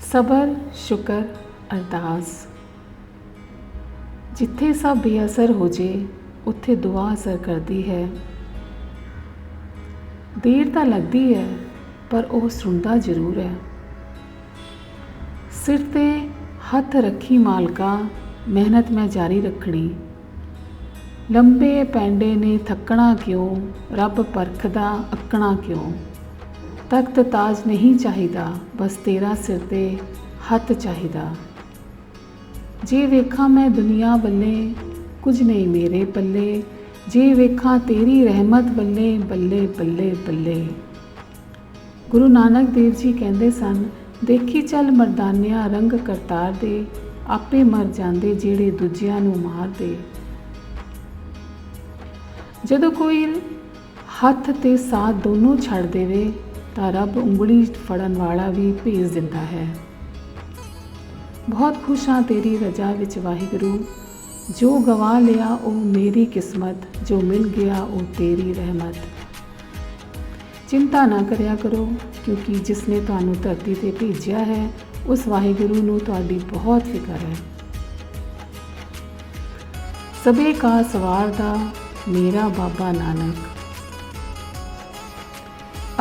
ਸਬਰ, ਸ਼ੁਕਰ, ਅਰਦਾਸ। ਜਿੱਥੇ ਸਭ ਬੇਅਸਰ ਹੋ ਜੇ, ਉੱਥੇ ਦੁਆ ਅਸਰ ਕਰਦੀ ਹੈ। ਦੇਰ ਤਾਂ ਲੱਗਦੀ ਹੈ, ਪਰ ਉਹ ਸੁਣਦਾ ਜ਼ਰੂਰ ਹੈ। ਸਿਰ ਤੇ ਹੱਥ ਰੱਖੀ ਮਾਲਕਾ, ਮਿਹਨਤ ਮੈਂ ਜਾਰੀ ਰੱਖਣੀ। ਲੰਬੇ ਪੈਂਡੇ ਨੇ ਥੱਕਣਾ ਕਿਉਂ? ਰੱਬ ਪਰਖਦਾ ਅੱਕਣਾ ਕਿਉਂ? ਤਖਤ ਤਾਜ ਨਹੀਂ ਚਾਹੀਦਾ, ਬਸ ਤੇਰਾ ਸਿਰ ਤੇ ਹੱਥ ਚਾਹੀਦਾ। ਜੇ ਵੇਖਾਂ ਮੈਂ ਦੁਨੀਆ ਬੱਲੇ ਕੁਝ ਨਹੀਂ ਮੇਰੇ ਪੱਲੇ। ਜੇ ਵੇਖਾਂ ਤੇਰੀ ਰਹਿਮਤ ਬੱਲੇ ਬੱਲੇ ਬੱਲੇ ਬੱਲੇ। ਗੁਰੂ ਨਾਨਕ ਦੇਵ ਜੀ ਕਹਿੰਦੇ ਸਨ, ਦੇਖੀ ਚੱਲ ਮਰਦਾਨਿਆ ਰੰਗ ਕਰਤਾਰ ਦੇ, ਆਪੇ ਮਰ ਜਾਂਦੇ ਜਿਹੜੇ ਦੂਜਿਆਂ ਨੂੰ ਮਾਰਦੇ ਜਦੋਂ ਕੋਈ ਹੱਥ ਤੇ ਸਾਥ ਦੋਨੋਂ ਛੱਡ ਦੇਵੇ ਤਾਂ ਰੱਬ ਉਂਗਲੀ ਫੜਨ ਵਾਲਾ ਵੀ ਭੇਜ ਦਿੰਦਾ ਹੈ। ਬਹੁਤ ਖੁਸ਼ ਹਾਂ ਤੇਰੀ ਰਜਾ ਵਿੱਚ ਵਾਹਿਗੁਰੂ। ਜੋ ਗਵਾ ਲਿਆ ਉਹ ਮੇਰੀ ਕਿਸਮਤ, ਜੋ ਮਿਲ ਗਿਆ ਉਹ ਤੇਰੀ ਰਹਿਮਤ। ਚਿੰਤਾ ਨਾ ਕਰਿਆ ਕਰੋ, ਕਿਉਂਕਿ ਜਿਸ ਨੇ ਤੁਹਾਨੂੰ ਧਰਤੀ ਤੇ ਭੇਜਿਆ ਹੈ, ਉਸ ਵਾਹਿਗੁਰੂ ਨੂੰ ਤੁਹਾਡੀ ਬਹੁਤ ਫਿਕਰ ਹੈ। ਸਭੇ ਕਾ ਸਵਾਰ ਦਾ ਮੇਰਾ ਬਾਬਾ ਨਾਨਕ।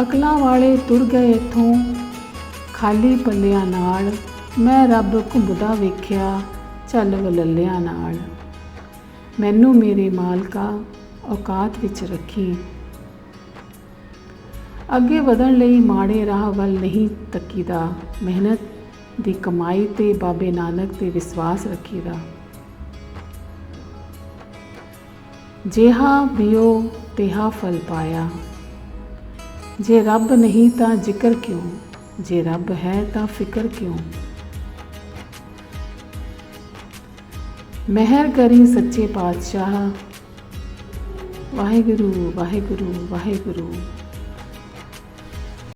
ਅਕਲਾਂ ਵਾਲੇ ਤੁਰ ਗਏ ਇੱਥੋਂ। ਖਾਲੀ ਪੱਲਿਆਂ ਨਾਲ ਮੈਂ ਰੱਬ ਘੁੰਮਦਾ ਵੇਖਿਆ, ਚੱਲ ਵਲੱਲਿਆਂ ਨਾਲ। ਮੈਨੂੰ ਮੇਰੇ ਮਾਲਕਾ ਔਕਾਤ ਵਿੱਚ ਰੱਖੀ। ਅੱਗੇ ਵਧਣ ਲਈ ਮਾੜੇ ਰਾਹ ਵੱਲ ਨਹੀਂ ਤੱਕੀਦਾ। ਮਿਹਨਤ ਦੀ ਕਮਾਈ ਤੇ ਬਾਬੇ ਨਾਨਕ ਤੇ ਵਿਸ਼ਵਾਸ ਰੱਖੀਦਾ। ਜਿਹਾ ਬਿਓ ਤਿਹਾ ਫਲ ਪਾਇਆ। ਜੇ ਰੱਬ ਨਹੀਂ ਤਾਂ ਜ਼ਿਕਰ ਕਿਉਂ ਜੇ ਰੱਬ ਹੈ ਤਾਂ ਫਿਕਰ ਕਿਉਂ ਮਹਿਰ ਕਰੀ ਸੱਚੇ ਪਾਤਸ਼ਾਹ ਵਾਹਿਗੁਰੂ ਵਾਹਿਗੁਰੂ ਵਾਹਿਗੁਰੂ